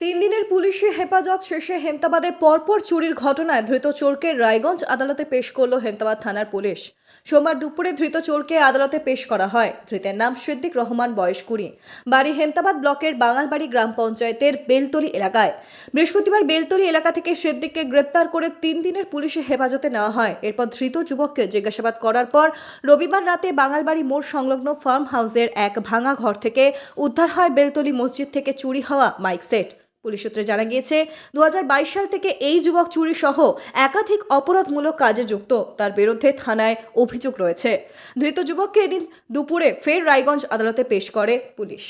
তিন দিনের পুলিশি হেফাজত শেষে হেমতাবাদে পরপর চুরির ঘটনায় ধৃত চোরকে রায়গঞ্জ আদালতে পেশ করল হেমতাবাদ থানার পুলিশ। সোমবার দুপুরে ধৃত চোরকে আদালতে পেশ করা হয়। ধৃতের নাম সিদ্দিক রহমান, বয়স কুড়ি। বাড়ি হেমতাবাদ ব্লকের বাঙালবাড়ি গ্রাম পঞ্চায়েতের বেলতলি এলাকায়। বৃহস্পতিবার বেলতলি এলাকা থেকে সিদ্দিককে গ্রেপ্তার করে তিন দিনের পুলিশি হেফাজতে নেওয়া হয়। এরপর ধৃত যুবককে জিজ্ঞাসাবাদ করার পর রবিবার রাতে বাঙালবাড়ি মোড় সংলগ্ন ফার্ম হাউসের এক ভাঙা ঘর থেকে উদ্ধার হয় বেলতলি মসজিদ থেকে চুরি হওয়া মাইক সেট। পুলিশ সূত্রে জানা গিয়েছে দু হাজার বাইশ সাল থেকে এই যুবক চুরি সহ একাধিক অপরাধমূলক কাজে যুক্ত। তার বিরুদ্ধে থানায় অভিযোগ রয়েছে। ধৃত যুবককে এদিন দুপুরে ফের রায়গঞ্জ আদালতে পেশ করে পুলিশ।